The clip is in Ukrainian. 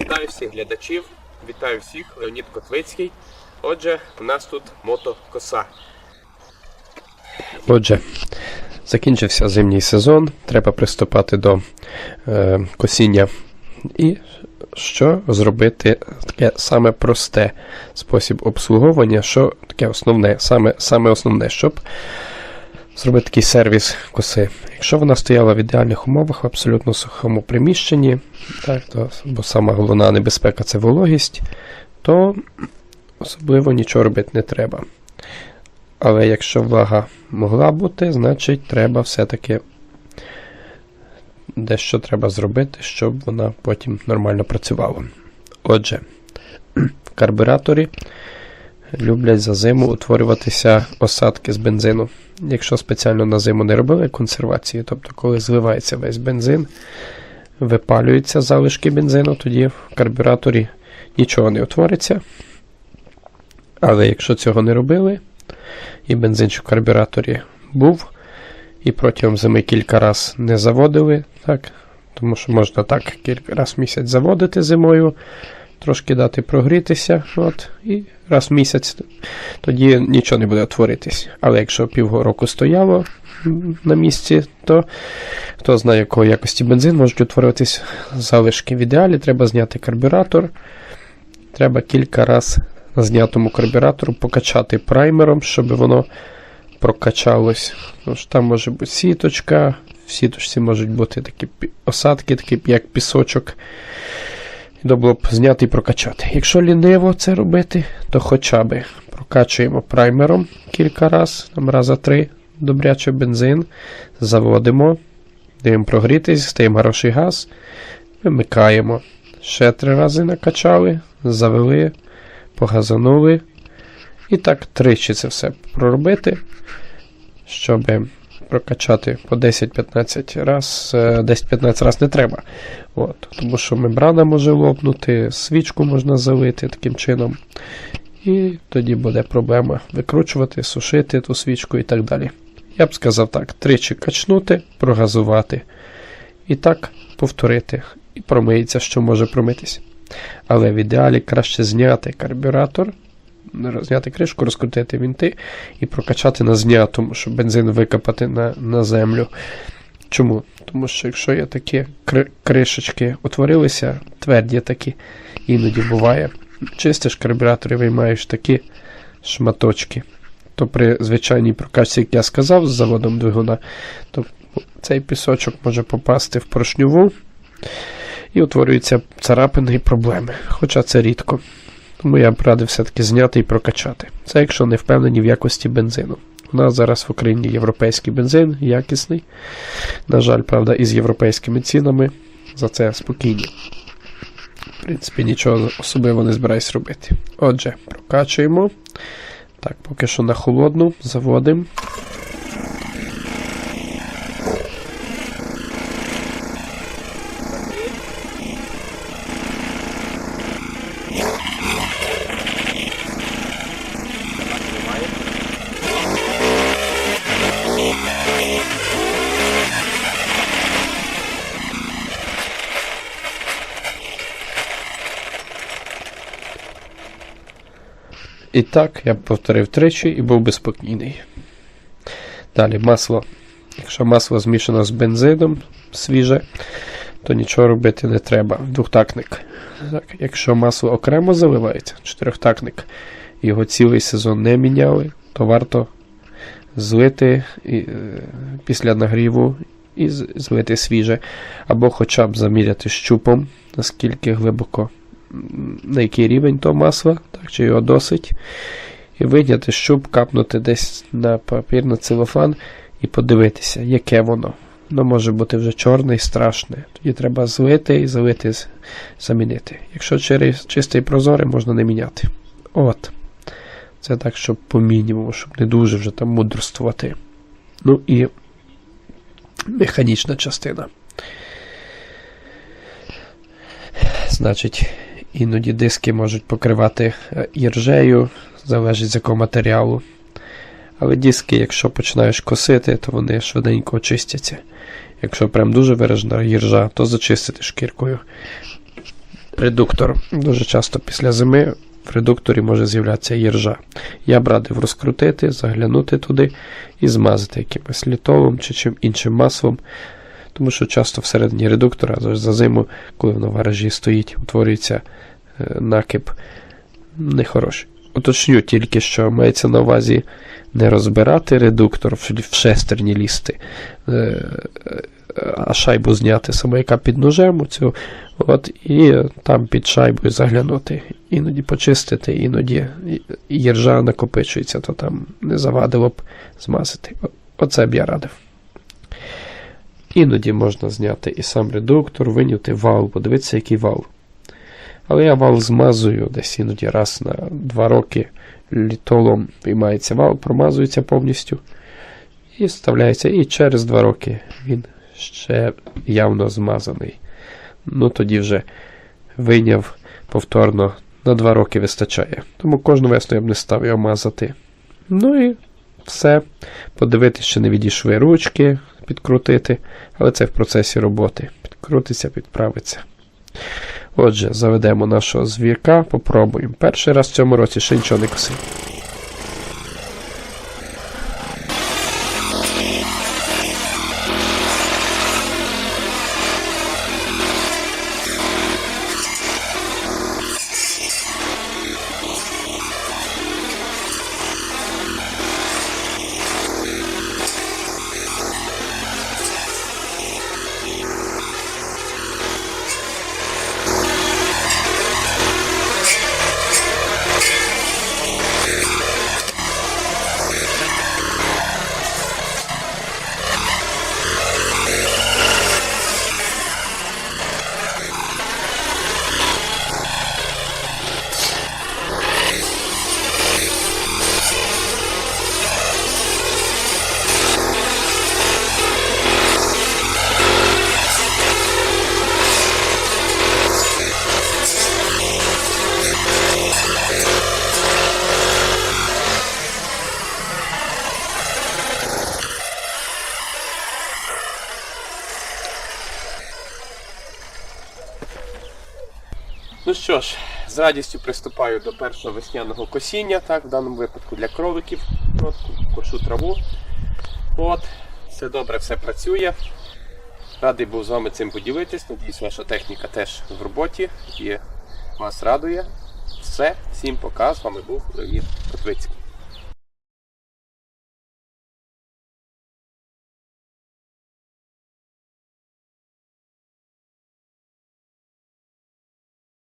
Вітаю всіх глядачів, вітаю всіх, Леонід Котлицький. Отже, у нас тут мотокоса. Отже, закінчився зимній сезон, треба приступати до е, косіння. І що зробити таке саме просте спосіб обслуговування, що таке основне, саме, саме основне, щоб зробити такий сервіс коси. Якщо вона стояла в ідеальних умовах, в абсолютно сухому приміщенні, так, то, бо сама головна небезпека це вологість, то особливо нічого робити не треба. Але якщо влага могла бути, значить треба все-таки дещо треба зробити, щоб вона потім нормально працювала. Отже, в карбюраторі люблять за зиму утворюватися осадки з бензину. Якщо спеціально на зиму не робили консервації, тобто коли зливається весь бензин, випалюються залишки бензину, тоді в карбюраторі нічого не утвориться. Але якщо цього не робили, і бензин в карбюраторі був, і протягом зими кілька разів не заводили, так, тому що можна так кілька разів в місяць заводити зимою, трошки дати прогрітися, от, і раз в місяць тоді нічого не буде творитись. Але якщо півроку стояло на місці, то хто знає, якої якості бензин можуть утворюватись залишки. В ідеалі треба зняти карбюратор. Треба кілька разів на знятому карбюратору покачати праймером, щоб воно прокачалось. Тому що там може бути сіточка, в сіточці можуть бути такі осадки, такі як пісочок. Треба було б зняти і прокачати. Якщо ліниво це робити, то хоча б прокачуємо праймером кілька разів, там раза три, добряче бензин, заводимо, даємо прогрітись, стаємо хороший газ, вимикаємо. Ще три рази накачали, завели, погазанули. І так тричі це все проробити, щоб прокачати по 10-15 раз. е, 10-15 раз не треба. От, тому що мембрана може лопнути, свічку можна залити таким чином. І тоді буде проблема викручувати, сушити ту свічку і так далі. Я б сказав так: тричі качнути, прогазувати. І так повторити. І промиється, що може промитись. Але в ідеалі краще зняти карбюратор, зняти кришку, розкрутити вінти і прокачати на знятому, щоб бензин викопати на, на землю. Чому? Тому що якщо є такі кри- кришечки утворилися, тверді такі, іноді буває. Чистиш карбюратор і виймаєш такі шматочки. То при звичайній прокачці, як я сказав, з заводом двигуна, то цей пісочок може попасти в поршньову і утворюються царапини і проблеми. Хоча це рідко. Тому я б радив все-таки зняти і прокачати. Це якщо не впевнені в якості бензину. У нас зараз в Україні європейський бензин, якісний. На жаль, правда, із європейськими цінами. За це спокійні. В принципі, нічого особливо не збираюсь робити. Отже, прокачуємо. Так, поки що на холодну, заводимо. І так, я б повторив тричі і був би спокійний. Далі масло. Якщо масло змішано з бензином свіже, то нічого робити не треба. Двохтактник. Так, якщо масло окремо заливається, чотирьохтактник, і його цілий сезон не міняли, то варто злити і, е, після нагріву і злити свіже. Або хоча б заміряти щупом, наскільки глибоко на який рівень того масла, так, чи його досить, і вийняти щуп, капнути десь на папір, на целофан і подивитися, яке воно. Воно може бути вже чорне і страшне. Тоді треба злити і залити, замінити. Якщо через чисте і прозоре, можна не міняти. От. Це так, щоб по мінімуму, щоб не дуже вже там мудрствувати. Ну і механічна частина. Значить, іноді диски можуть покривати е, іржею, залежить з якого матеріалу. Але диски, якщо починаєш косити, то вони швиденько очистяться. Якщо прям дуже виражена іржа, то зачистити шкіркою. Редуктор. Дуже часто після зими в редукторі може з'являтися іржа. Я б радив розкрутити, заглянути туди і змазати якимось літолом чи чим іншим маслом. Тому що часто всередині редуктора за- зиму, коли воно в гаражі стоїть, утворюється е, накип нехороший. Уточню тільки, що мається на увазі не розбирати редуктор, в шестерні лізти, е, а шайбу зняти саме яка під ножем оцю, от, і там під шайбою заглянути. Іноді почистити, іноді і- і накопичується, то там не завадило б змазати. Оце б я радив. Іноді можна зняти і сам редуктор, виняти вал, подивитися, який вал. Але я вал змазую десь іноді раз на два роки літолом виймається вал, промазується повністю і вставляється. І через два роки він ще явно змазаний. Ну тоді вже вийняв повторно на два роки вистачає. Тому кожну весну я б не став його мазати. Ну і все. Подивитися, чи не відійшли ручки, підкрутити, але це в процесі роботи. Підкрутиться, підправиться. Отже, заведемо нашого звірка, попробуємо. Перший раз в цьому році ще нічого не косив. Що ж, з радістю приступаю до першого весняного косіння, так, в даному випадку для кроликів. От, кошу траву. От, все добре, все працює. Радий був з вами цим поділитись. Надіюсь, ваша техніка теж в роботі і вас радує. Все, всім пока. З вами був Леонід Котвицький.